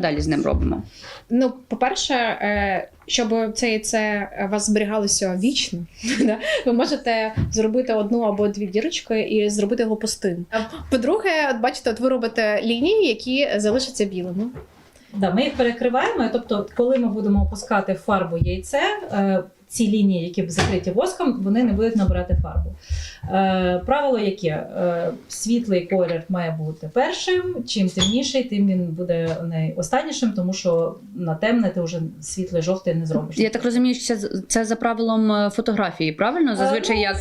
далі з ним робимо? Ну, по-перше, е, щоб це яйце у вас зберігалося вічно, да, ви можете зробити одну або дві дірочки і зробити його пустим. По-друге, от бачите, от ви робите лінії, які залишаться білими. Да, ми їх перекриваємо. Тобто, коли ми будемо опускати в фарбу яйце, е, ці лінії, які закриті воском, вони не будуть набирати фарбу. Е, правило яке? Е, світлий колір має бути першим. Чим темніший, тим він буде не останнішим, тому що на темне ти вже світлий жовтий не зробиш. Я так розумію, що це, це за правилом е, фотографії, правильно? Зазвичай ну, як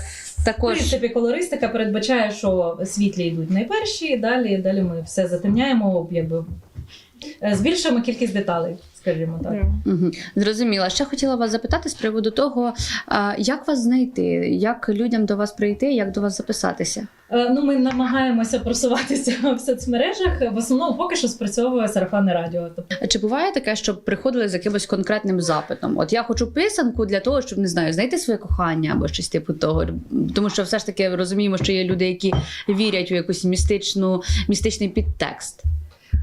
В принципі, колористика передбачає, що світлі йдуть найперші, і далі, далі ми все затемняємо, якби е, збільшуємо кількість деталей, скажімо так. Угу. Зрозуміла. Ще хотіла вас запитати з приводу того, як вас знайти, як людям до вас прийти, як до вас записатися. Е, Ну, ми намагаємося просуватися в соцмережах. В основному поки що спрацьовує сарафанне радіо. Тобто, А Чи буває таке, щоб приходили з якимось конкретним запитом? От я хочу писанку для того, щоб не знаю, знайти своє кохання або щось типу того. Тому що все ж таки розуміємо, що є люди, які вірять у якусь містичну містичний підтекст.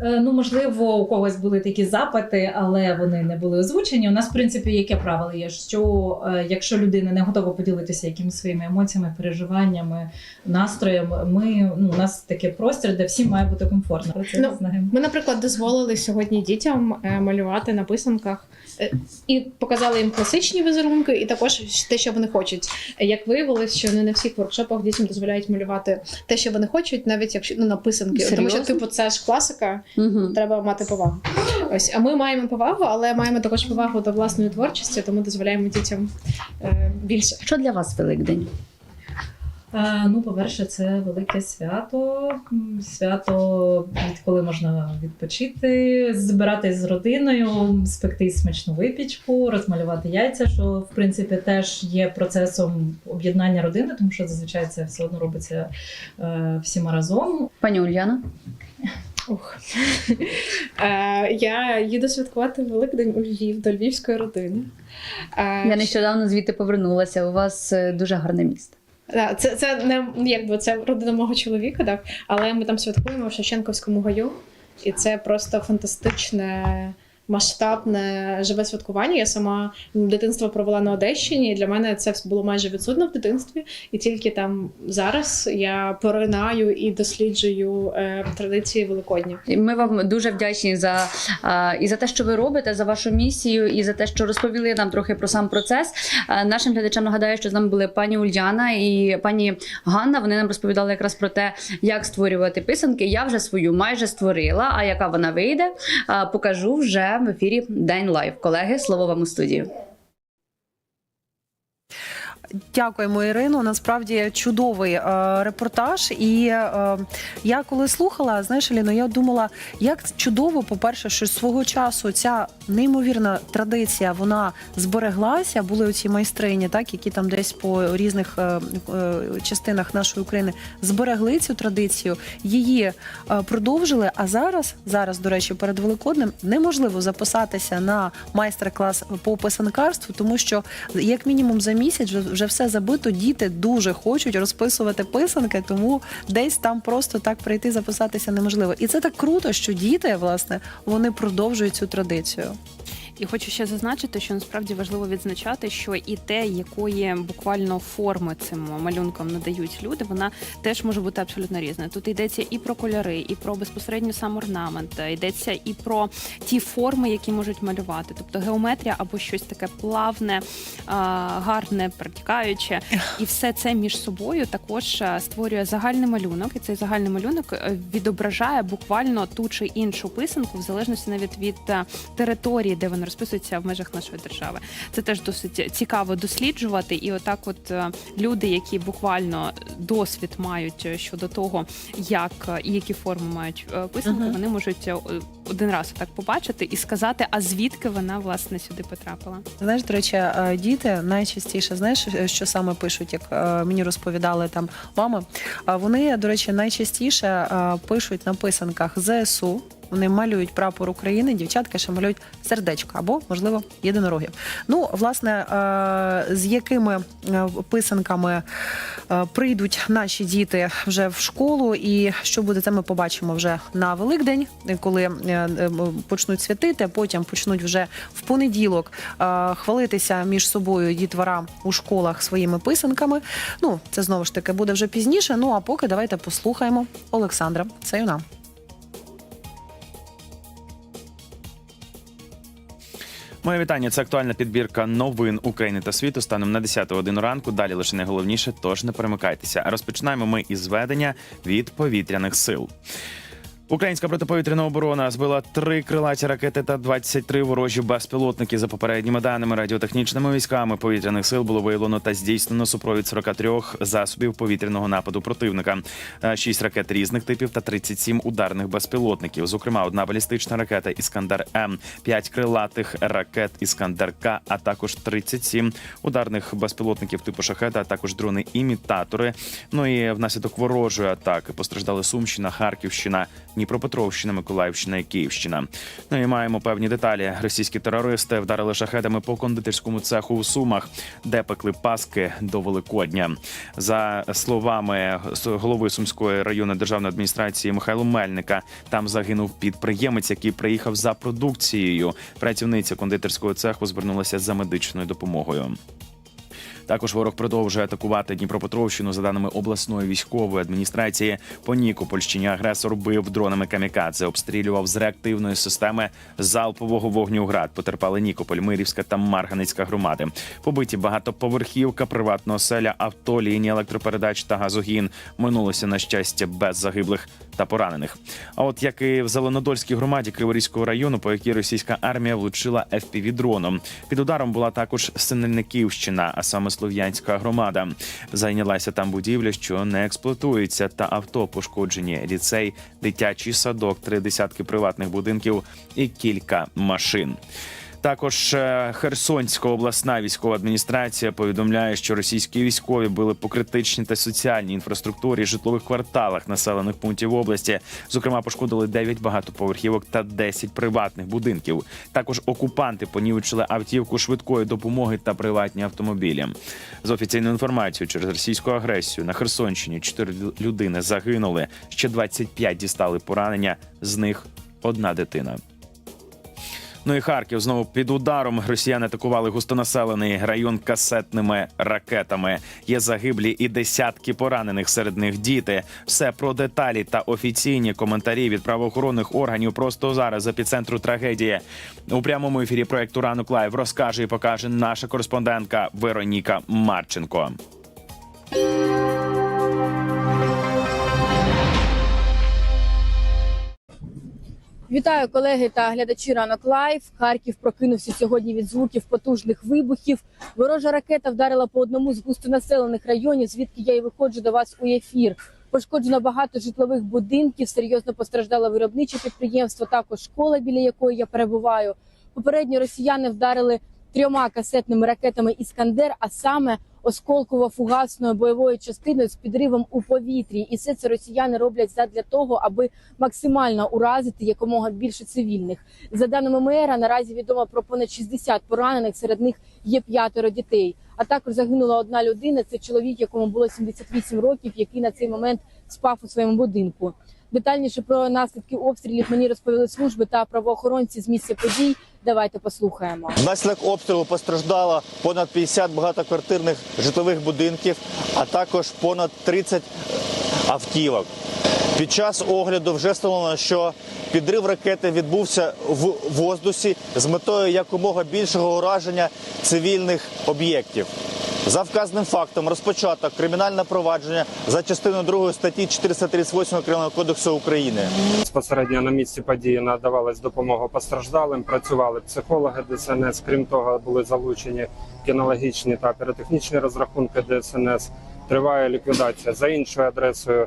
Е, ну можливо, у когось були такі запити, але вони не були озвучені. У нас, в принципі, яке правило є, що е, якщо людина не готова поділитися якимись своїми емоціями, переживаннями, настроєм, ми ну у нас таке простір, де всім має бути комфортно. Про це Ну, знаємо. Ми, наприклад, дозволили сьогодні дітям е, малювати на писанках і показали їм класичні візерунки, і також те, що вони хочуть. Як виявилось, що не на всіх воркшопах дітям дозволяють малювати те, що вони хочуть, навіть якщо ну на писанки, тому що типу це ж класика. Угу. Треба мати повагу. Ось, а ми маємо повагу, але маємо також повагу до власної творчості, тому дозволяємо дітям е, більше. Що для вас Великдень? Е, Ну, по-перше, це велике свято. Свято, коли можна відпочити, збиратись з родиною, спекти смачну випічку, розмалювати яйця, що в принципі теж є процесом об'єднання родини, тому що зазвичай це все одно робиться е, всіма разом. Пані Ульяна? Ух. Е, я їду святкувати Великдень у Львів до львівської родини. Е, Я нещодавно звідти повернулася. У вас е, дуже гарне місто. Да, це, це не якби це родина мого чоловіка, так, але ми там святкуємо в Шевченківському гаю, і це просто фантастичне. Масштабне живе святкування. Я сама дитинство провела на Одещині. і Для мене це було майже відсутно в дитинстві, і тільки там зараз я поринаю і досліджую е, традиції Великодня. Ми вам дуже вдячні за і за те, що ви робите, за вашу місію, і за те, що розповіли нам трохи про сам процес. Нашим глядачам нагадаю, що з нами були пані Ульяна і пані Ганна. Вони нам розповідали якраз про те, як створювати писанки. Я вже свою майже створила. А яка вона вийде, покажу вже в ефірі День Лайв. Колеги, слово вам у студію. Дякуємо, Ірино. Насправді чудовий е, репортаж. І е, я коли слухала, знаєш, Аліно, я думала, як чудово, по-перше, що свого часу ця неймовірна традиція вона збереглася. Були оці майстрині, так які там десь по різних е, е, частинах нашої України зберегли цю традицію, її е, продовжили. А зараз, зараз, до речі, перед Великоднем неможливо записатися на майстер-клас по писанкарству, тому що як мінімум за місяць вже, вже все забито. Діти дуже хочуть розписувати писанки, тому десь там просто так прийти записатися неможливо. І це так круто, що діти власне вони продовжують цю традицію. І хочу ще зазначити, що насправді важливо відзначати, що і те, якої буквально форми цим малюнкам надають люди, вона теж може бути абсолютно різна. Тут йдеться і про кольори, і про безпосередньо сам орнамент, йдеться і про ті форми, які можуть малювати, тобто геометрія або щось таке плавне, гарне, протікаюче, і все це між собою також створює загальний малюнок, і цей загальний малюнок е, відображає буквально ту чи іншу писанку, в залежності навіть від е, території, де вона розписується в межах нашої держави. Це теж досить цікаво досліджувати. І отак, от е, люди, які буквально досвід мають е, щодо того, як е, і які форми мають писанки, Мгм. вони можуть один раз так побачити і сказати, а звідки вона власне сюди потрапила. Знаєш, до речі, діти найчастіше знаєш, що саме пишуть, як мені розповідали там мами. А Вони, до речі, найчастіше пишуть на писанках ЗСУ. Вони малюють прапор України, дівчатка ще малюють сердечко або, можливо, єдинорогів. Ну, власне, е, з якими е, писанками е, прийдуть наші діти вже в школу, і що буде, це ми побачимо вже на Великдень, коли почнуть святити, потім почнуть вже в понеділок хвалитися між собою дітвора у школах своїми писанками. Ну, це знову ж таки буде вже пізніше. Ну а поки давайте послухаємо Олександра Цаюна. Моє вітання. Це актуальна підбірка новин України та світу станом на 10 годину ранку. Далі лише найголовніше, тож не перемикайтеся. Розпочинаємо ми із ведення від повітряних сил. Українська протиповітряна оборона збила три крилаті ракети та 23 ворожі безпілотники. За попередніми даними радіотехнічними військами повітряних сил було виявлено та здійснено супровід 43 засобів повітряного нападу противника, Е, шість ракет різних типів та 37 ударних безпілотників. Зокрема, одна балістична ракета Іскандер М, п'ять крилатих ракет Іскандер К, а також 37 ударних безпілотників типу шахета, а також дрони імітатори. Ну і внаслідок ворожої атаки постраждали Сумщина, Харківщина, Дніпропетровщина, Миколаївщина і Київщина. Ну і маємо певні деталі. Російські терористи вдарили шахедами по кондитерському цеху у Сумах, де пекли паски до Великодня. За словами голови Сумської районної державної адміністрації Михайло Мельника, там загинув підприємець, який приїхав за продукцією. Працівниця кондитерського цеху звернулася за медичною допомогою. Також ворог продовжує атакувати Дніпропетровщину. За даними обласної військової адміністрації, по Нікопольщині агресор бив дронами камікадзе, обстрілював з реактивної системи залпового вогню град. Потерпали Нікополь, Мирівська та Марганицька громади. Побиті багатоповерхівка, приватна оселя, авто, лінії електропередач та газогін. Минулося на щастя без загиблих та поранених. А от як і в Зеленодольській громаді Криворізького району, по якій російська армія влучила fpv дроном Під ударом була також Синельниківщина, а саме Слов'янська громада. Зайнялася там будівля, що не експлуатується, та авто пошкоджені ліцей, дитячий садок, три десятки приватних будинків і кілька машин. Також е, Херсонська обласна військова адміністрація повідомляє, що російські військові били по критичній та соціальній інфраструктурі житлових кварталах населених пунктів області. Зокрема, пошкодили 9 багатоповерхівок та 10 приватних будинків. Також окупанти понівечили автівку швидкої допомоги та приватні автомобілі. З офіційною інформацією через російську агресію на Херсонщині 4 людини загинули, ще 25 дістали поранення. З них одна дитина. Ну і Харків знову під ударом. Росіяни атакували густонаселений район касетними ракетами. Є загиблі і десятки поранених серед них діти. Все про деталі та офіційні коментарі від правоохоронних органів просто зараз з епіцентру трагедії. У прямому ефірі проекту Ранок Лайв розкаже і покаже наша кореспондентка Вероніка Марченко. Вітаю колеги та глядачі ранок лайв. Харків прокинувся сьогодні від звуків потужних вибухів. Ворожа ракета вдарила по одному з густонаселених районів, звідки я і виходжу до вас у ефір. Пошкоджено багато житлових будинків. Серйозно постраждало виробниче підприємство. Також школа, біля якої я перебуваю. Попередньо росіяни вдарили трьома касетними ракетами Іскандер, а саме осколково-фугасною бойовою частиною з підривом у повітрі. І все це росіяни роблять задля того, аби максимально уразити якомога більше цивільних. За даними мера, наразі відомо про понад 60 поранених. Серед них є п'ятеро дітей. А також загинула одна людина. Це чоловік, якому було 78 років, який на цей момент спав у своєму будинку. Детальніше про наслідки обстрілів мені розповіли служби та правоохоронці з місця подій. Давайте послухаємо. Внаслідок обстрілу постраждало понад 50 багатоквартирних житлових будинків, а також понад 30 автівок. Під час огляду вже встановлено, що підрив ракети відбувся в воздусі з метою якомога більшого ураження цивільних об'єктів. За вказаним фактом розпочато кримінальне провадження за частиною 2 статті 438 Кримінального кодексу України. Безпосередньо на місці події надавалась допомога постраждалим. Працювали психологи ДСНС. Крім того, були залучені кінологічні та піротехнічні розрахунки ДСНС. Триває ліквідація за іншою адресою.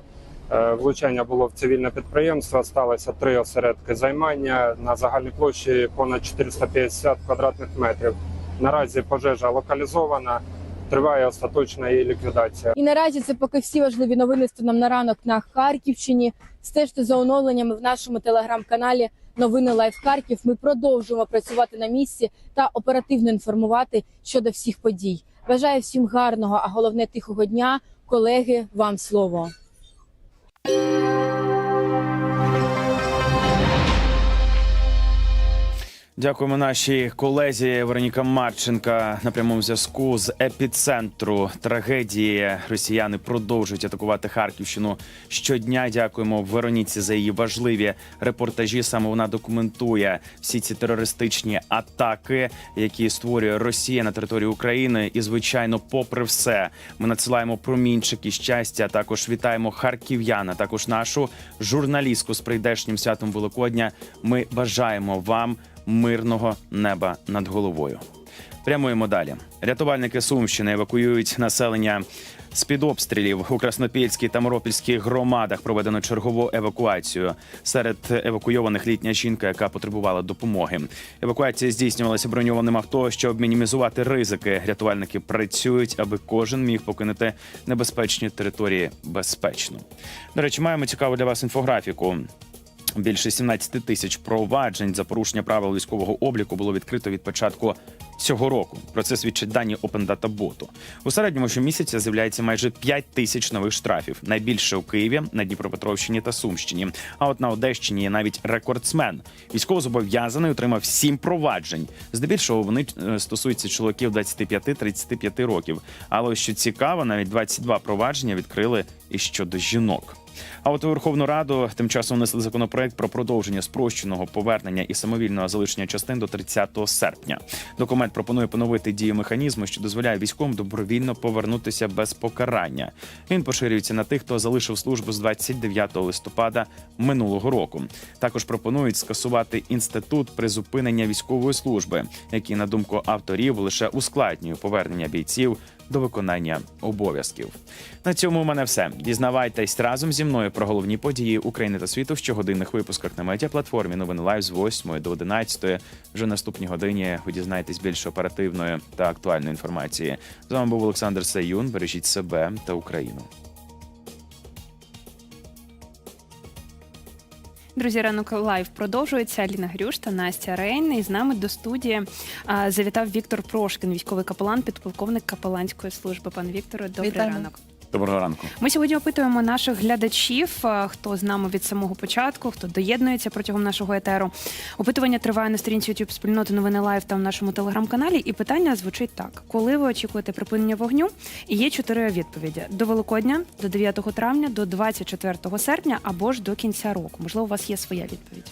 е, Влучання було в цивільне підприємство. Сталося три осередки займання на загальній площі понад 450 квадратних метрів. Наразі пожежа локалізована. триває остаточна її ліквідація. І наразі це поки всі важливі новини станом на ранок на Харківщині. Стежте за оновленнями в нашому телеграм-каналі Новини Лайф Харків. Ми продовжуємо працювати на місці та оперативно інформувати щодо всіх подій. Бажаю всім гарного, а головне тихого дня. Колеги, вам слово. Дякуємо нашій колезі Вероніка Марченка на прямому зв'язку з епіцентру трагедії. Росіяни продовжують атакувати Харківщину щодня. Дякуємо Вероніці за її важливі репортажі. Саме вона документує всі ці терористичні атаки, які створює Росія на території України. І звичайно, попри все, ми надсилаємо промінчики щастя. Також вітаємо харків'яна. Також нашу журналістку з прийдешнім святом Великодня. Ми бажаємо вам мирного неба над головою. Прямуємо далі. Рятувальники Сумщини евакуюють населення з під обстрілів у Краснопільській та Моропільській громадах. Проведено чергову евакуацію. Серед евакуйованих літня жінка, яка потребувала допомоги. Евакуація здійснювалася броньованим авто, щоб мінімізувати ризики. Рятувальники працюють, аби кожен міг покинути небезпечні території безпечно. До речі, маємо цікаву для вас інфографіку. Більше 17 тисяч проваджень за порушення правил військового обліку було відкрито від початку цього року. Про це свідчать дані Data Bot. У середньому щомісяця з'являється майже 5 тисяч нових штрафів. Найбільше у Києві, на Дніпропетровщині та Сумщині. А от на Одещині є навіть рекордсмен. Військовозобов'язаний отримав 7 проваджень. Здебільшого вони е, стосуються чоловіків 25-35 років. Але що цікаво, навіть 22 провадження відкрили і щодо жінок. А от у Верховну Раду тим часом внесли законопроект про продовження спрощеного повернення і самовільного залишення частин до 30 серпня. Документ пропонує поновити дію механізму, що дозволяє військовим добровільно повернутися без покарання. Він поширюється на тих, хто залишив службу з 29 листопада минулого року. Також пропонують скасувати інститут призупинення військової служби, який, на думку авторів, лише ускладнює повернення бійців до виконання обов'язків. На цьому у мене все. Дізнавайтесь разом зі мною про головні події України та світу в щогодинних випусках на медіаплатформі Новини Лайв з 8 до 11. Вже наступній годині ви дізнаєтесь більше оперативної та актуальної інформації. З вами був Олександр Саюн. Бережіть себе та Україну. Друзі, ранок лайв продовжується. Аліна Грюш та Настя Рейн. І з нами до студії а, завітав Віктор Прошкін, військовий капелан, підполковник капеланської служби. Пане Вікторе, добрий Вітаємо. ранок. Доброго ранку. Ми сьогодні опитуємо наших глядачів, хто з нами від самого початку, хто доєднується протягом нашого етеру. Опитування триває на сторінці YouTube спільноти новини Лайв та в нашому телеграм-каналі. І питання звучить так: коли ви очікуєте припинення вогню? І є чотири відповіді: до Великодня, до 9 травня, до 24 серпня або ж до кінця року. Можливо, у вас є своя відповідь.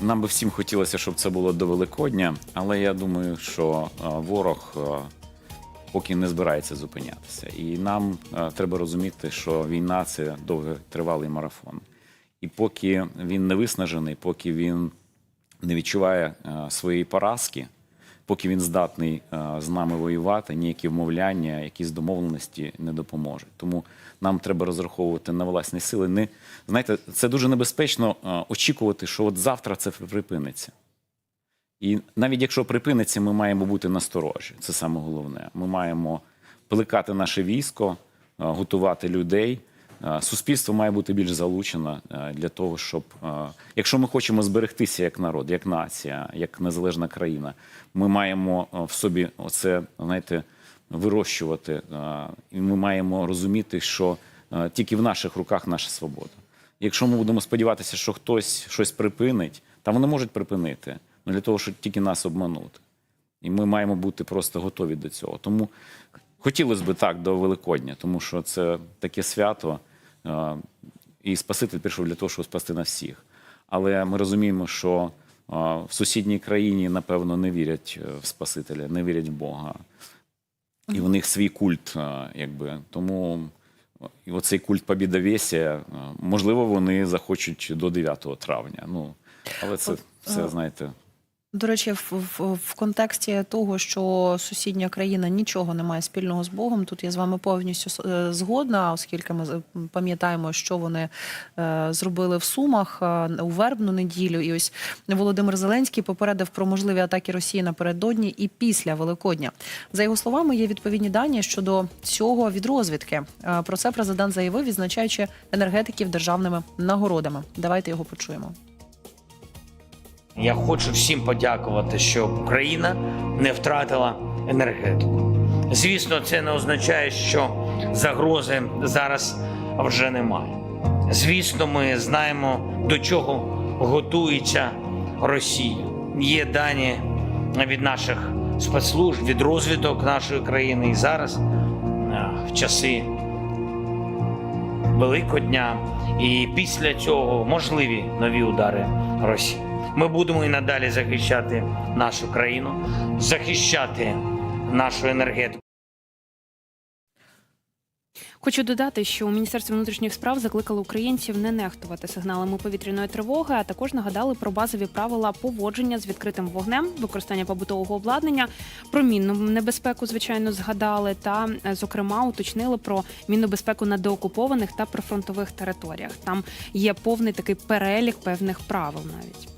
Нам би всім хотілося, щоб це було до Великодня, але я думаю, що е, ворог е, поки не збирається зупинятися. І нам е, треба розуміти, що війна це довготривалий марафон. І поки він не виснажений, поки він не відчуває е, своєї поразки, поки він здатний е, з нами воювати, ніякі вмовляння, якісь домовленості не допоможуть. Тому нам треба розраховувати на власні сили. Не знаєте, це дуже небезпечно очікувати, що от завтра це припиниться. І навіть якщо припиниться, ми маємо бути насторожі. Це саме головне. Ми маємо плекати наше військо, е, готувати людей. Е, Суспільство має бути більш залучено е, для того, щоб якщо ми хочемо зберегтися як народ, як нація, як незалежна країна, ми маємо в собі оце, знаєте, вирощувати. І ми маємо розуміти, що тільки в наших руках наша свобода. Якщо ми будемо сподіватися, що хтось щось припинить, та вони можуть припинити, ну для того, щоб тільки нас обманути. І ми маємо бути просто готові до цього. Тому хотілося б так до Великодня, тому що це таке свято, е, і Спаситель прийшов для того, щоб спасти нас всіх. Але ми розуміємо, що е, в сусідній країні, напевно, не вірять е, в Спасителя, не вірять в Бога. І в них свій культ, е, якби. Тому і оцей культ побідовєсія, е, можливо, вони захочуть до 9 травня. Ну, але це все, знаєте, До речі, в, в, в контексті того, що сусідня країна нічого не має спільного з Богом, тут я з вами повністю е, згодна, оскільки ми пам'ятаємо, що вони е, зробили в Сумах е, у вербну неділю. І ось Володимир Зеленський попередив про можливі атаки Росії напередодні і після Великодня. За його словами, є відповідні дані щодо цього від розвідки. Е, Про це президент заявив, відзначаючи енергетиків державними нагородами. Давайте його почуємо. Я хочу всім подякувати, щоб Україна не втратила енергетику. Звісно, це не означає, що загрози зараз вже немає. Звісно, ми знаємо, до чого готується Росія. Є дані від наших спецслужб, від розвиток нашої країни і зараз, е, в часи Великодня, і після цього можливі нові удари Росії. Ми будемо і надалі захищати нашу країну, захищати нашу енергетику. Хочу додати, що у Міністерстві внутрішніх справ закликали українців не нехтувати сигналами повітряної тривоги, а також нагадали про базові правила поводження з відкритим вогнем, використання побутового обладнання, про мінну небезпеку, звичайно, згадали. Та, е, зокрема, уточнили про мінну безпеку на деокупованих та прифронтових територіях. Там є повний такий перелік певних правил навіть.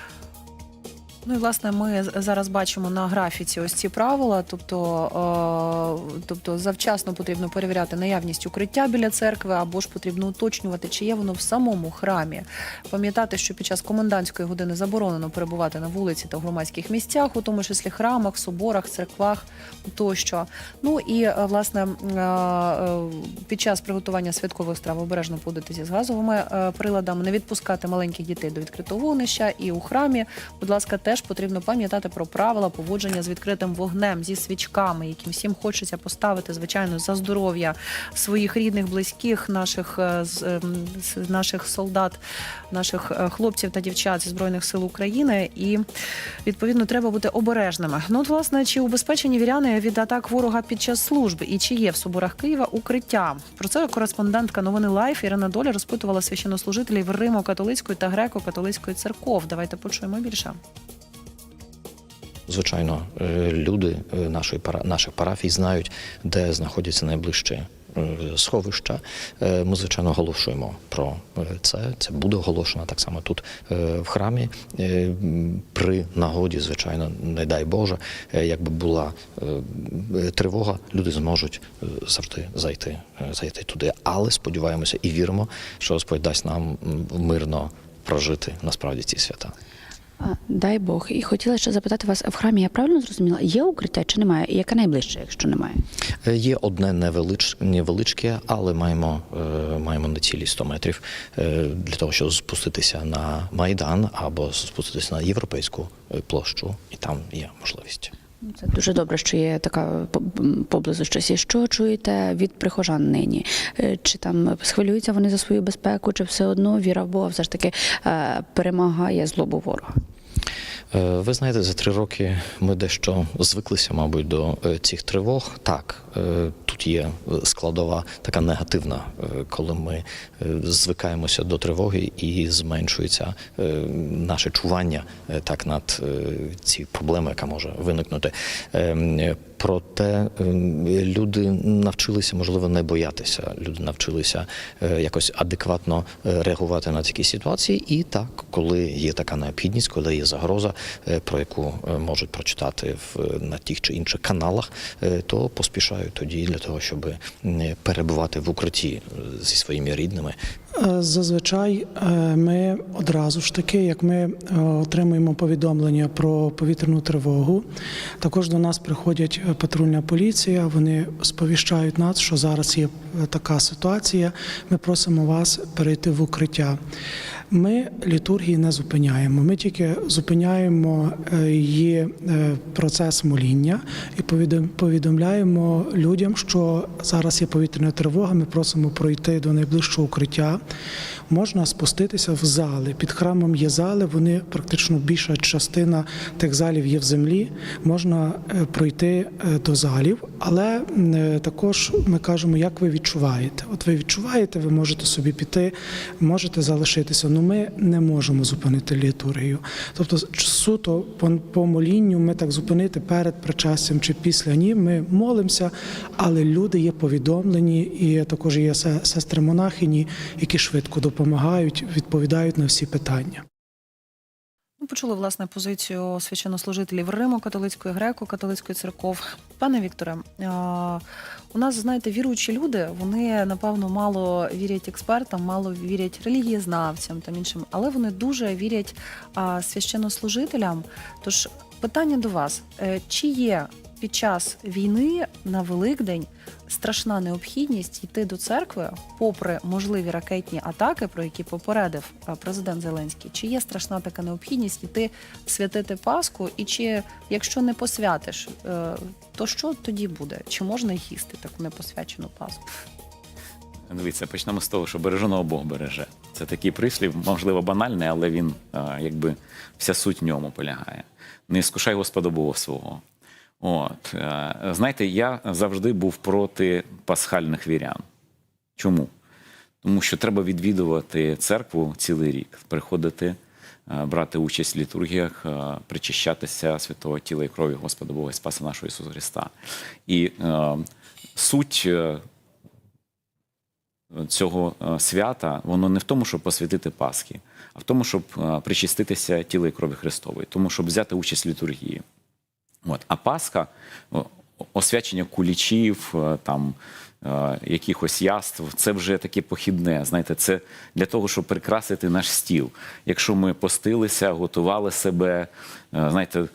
Ну і власне ми зараз бачимо на графіці ось ці правила. Тобто, е, тобто завчасно потрібно перевіряти наявність укриття біля церкви, або ж потрібно уточнювати, чи є воно в самому храмі. Пам'ятати, що під час комендантської години заборонено перебувати на вулиці та в громадських місцях, у тому числі храмах, соборах, церквах тощо. Ну і е, власне е, е, під час приготування святкових страв обережно поводитися з газовими е, приладами, не відпускати маленьких дітей до відкритого вогнища і у храмі. Будь ласка, теж потрібно пам'ятати про правила поводження з відкритим вогнем, зі свічками, яким всім хочеться поставити, звичайно, за здоров'я своїх рідних, близьких, наших, е, ем, наших солдат, наших е, хлопців та дівчат зі збройних сил України. І відповідно треба бути обережними. Ну, от, власне, чи убезпечені віряни від атак ворога під час служби і чи є в соборах Києва укриття? Про це кореспондентка новини Лайф Ірина Доля розпитувала священнослужителів Римо-католицької та греко-католицької церков. Давайте почуємо більше. Звичайно, е, люди е, нашої наших парафій знають, де знаходяться найближчі е, сховища. Ми звичайно оголошуємо про це. Це буде оголошено так само тут в храмі. При нагоді, звичайно, не дай Боже, якби була тривога, люди зможуть завжди зайти, зайти туди. Але сподіваємося і віримо, що Господь дасть нам мирно прожити насправді ці свята. Дай Бог. І хотіла ще запитати вас в храмі. Я правильно зрозуміла? Є укриття чи немає? І яке найближче, якщо немає? Е, Є одне невелич, невеличке, але маємо, е, маємо не цілі 100 метрів е, для того, щоб спуститися на Майдан або спуститися на європейську площу, і там є можливість. Ну, Це дуже добре, що є така поблизу щось. Що чуєте від прихожан нині? Е, Чи там схвилюються вони за свою безпеку, чи все одно віра в Бога все ж таки е, перемагає злобу ворога? Е, Ви знаєте, за три роки ми дещо звиклися, мабуть, до е, цих тривог. Так, е, тут є складова така негативна, коли ми звикаємося до тривоги і зменшується наше чування так над ці проблеми, яка може виникнути. Проте е, люди навчилися, можливо, не боятися. Люди навчилися е, якось адекватно е, реагувати на такі ситуації. І так, коли є така необхідність, коли є загроза, е, про яку можуть прочитати в на тих чи інших каналах, то поспішають тоді для того, щоб перебувати в укритті зі своїми рідними. Зазвичай ми одразу ж таки, як ми отримуємо повідомлення про повітряну тривогу, також до нас приходять патрульна поліція. Вони сповіщають нас, що зараз є е, така ситуація. Ми просимо вас перейти в укриття. Ми літургії не зупиняємо. Ми тільки зупиняємо е, її е, процес моління і повідом- повідомляємо людям, що зараз є повітряна тривога. Ми просимо пройти до найближчого укриття. Можна спуститися в зали. Під храмом є зали, вони практично більша частина тих залів є в землі. Можна е, пройти е, до залів, але е, також ми кажемо, як ви відчуваєте. От ви відчуваєте, ви можете собі піти, можете залишитися. Ну ми не можемо зупинити літургію. Тобто, суто по, молінню ми так зупинити перед причастям чи після ні. Ми молимося, але люди є повідомлені, і також є сестри монахині, які швидко допомагають, відповідають на всі питання. Почули власне позицію священнослужителів Риму, католицької греко-католицької церков. Пане Вікторе, е, у нас знаєте, віруючі люди, вони напевно мало вірять експертам, мало вірять релігієзнавцям та іншим, але вони дуже вірять священнослужителям. Тож питання до вас: Е, чи є під час війни на Великдень страшна необхідність йти до церкви, попри можливі ракетні атаки, про які попередив е, президент Зеленський, чи є страшна така необхідність йти святити Пасху, і чи якщо не посвятиш, е, то що тоді буде? Чи можна їсти таку непосвячену Пасху? Дивіться, почнемо з того, що береженого Бог береже. Це такий прислів, можливо, банальний, але він якби вся суть в ньому полягає. Не скушай Господа Бога свого. От е, знаєте, я завжди був проти пасхальних вірян. Чому? Тому що треба відвідувати церкву цілий рік, приходити, е, брати участь в літургіях, е, причащатися святого тіла і крові Господа Бога і Спаса нашого Ісуса Христа. І е, суть цього свята, воно не в тому, щоб посвятити Пасхи, а в тому, щоб причаститися тіла і крові Христової, тому щоб взяти участь в літургії. От. А Пасха, освячення кулічів, е, там, е, якихось яств, це вже таке похідне. Знаєте, це для того, щоб прикрасити наш стіл. Якщо ми постилися, готували себе, е, знаєте,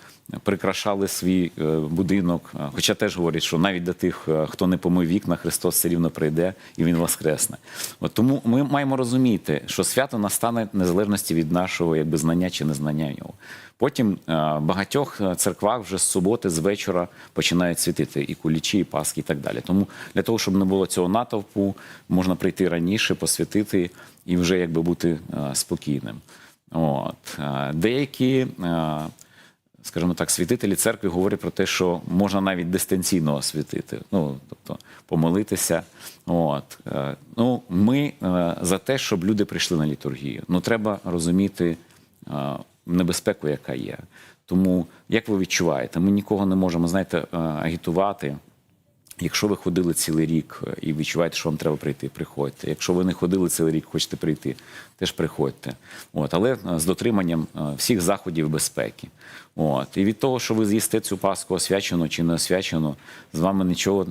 прикрашали свій е, будинок. Е, Хоча теж говорять, що навіть до тих, е, хто не помив вікна, Христос все рівно прийде і Він воскресне. От тому ми маємо розуміти, що свято настане незалежності від нашого якби, знання чи незнання його. Потім багатьох церквах вже з суботи, з вечора починають світити і кулічі, і паски, і так далі. Тому для того, щоб не було цього натовпу, можна прийти раніше, посвятити і вже якби бути спокійним. От. Деякі. Скажімо так, святителі церкви говорять про те, що можна навіть дистанційно освітити, ну тобто помолитися. От Е, ну ми е, за те, щоб люди прийшли на літургію. Ну треба розуміти е, небезпеку, яка є. Тому як ви відчуваєте, ми нікого не можемо знаєте, агітувати. Якщо ви ходили цілий рік е, і відчуваєте, що вам треба прийти, приходьте. Якщо ви не ходили цілий рік, хочете прийти, теж приходьте. От, але е, з дотриманням е, всіх заходів безпеки. От. І від того, що ви з'їсте цю паску освячену чи не освячену, з вами нічого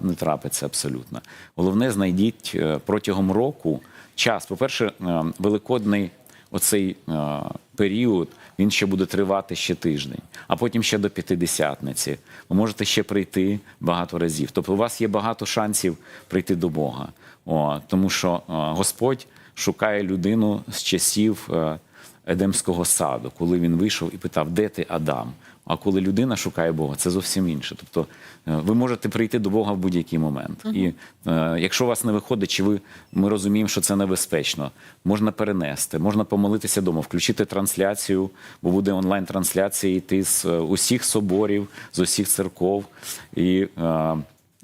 не трапиться абсолютно. Головне, знайдіть протягом року час. По-перше, великодний оцей е, період він ще буде тривати ще тиждень, а потім ще до п'ятидесятниці. Ви можете ще прийти багато разів. Тобто, у вас є багато шансів прийти до Бога. О, тому що е, Господь шукає людину з часів е, Едемського саду, коли він вийшов і питав, де ти Адам? А коли людина шукає Бога, це зовсім інше. Тобто е, ви можете прийти до Бога в будь-який момент. І е, якщо у вас не виходить, чи ви ми розуміємо, що це небезпечно, можна перенести, можна помолитися вдома, включити трансляцію, бо буде онлайн-трансляція йти з е, усіх соборів, з усіх церков. І е,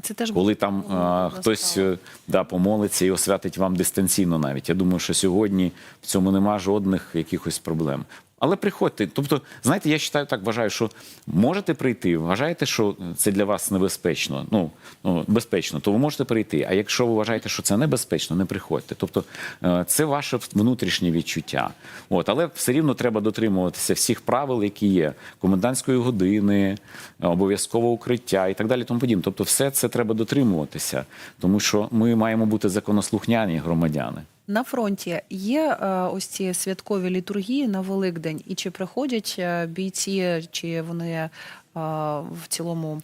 Це теж коли там е, хтось е, да, помолиться і освятить вам дистанційно навіть. Я думаю, що сьогодні в цьому нема жодних якихось проблем. Але приходьте. Тобто, знаєте, я вважаю так, вважаю, що можете прийти, вважаєте, що це для вас небезпечно. Ну, ну безпечно, то ви можете прийти. А якщо ви вважаєте, що це небезпечно, не приходьте. Тобто е, це ваше внутрішнє відчуття. От, але все рівно треба дотримуватися всіх правил, які є: комендантської години, е, обов'язково укриття і так далі. Тому подібне. Тобто, все це треба дотримуватися, тому що ми маємо бути законослухняні громадяни. На фронті є е, ось ці святкові літургії на Великдень, і чи приходять е, бійці, чи вони е, в цілому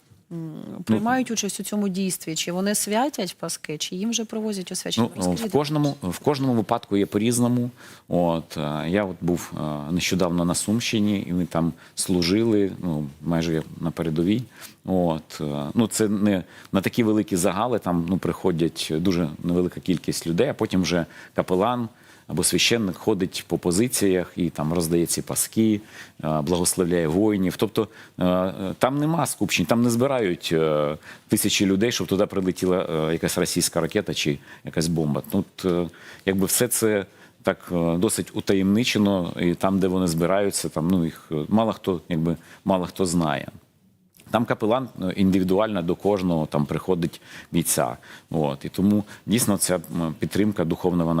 приймають участь у цьому дійстві? Чи вони святять Паски, чи їм вже привозять освячення? Ну, в кожному в кожному випадку є по-різному. От е, я от був е, нещодавно на Сумщині, і ми там служили, ну майже на передовій. От е, ну це не на такі великі загали. Там ну приходять дуже невелика кількість людей, а потім вже капелан. Або священник ходить по позиціях і там роздає ці паски, е, благословляє воїнів. Тобто е, е, там нема скупчень, там не збирають тисячі людей, щоб туди прилетіла якась російська ракета чи якась бомба. Тут якби все це так досить утаємничено, і там, де вони збираються, там ну їх мало хто, якби мало хто знає. Там капелан індивідуально до кожного там приходить бійця. От і тому дійсно ця підтримка духовна вона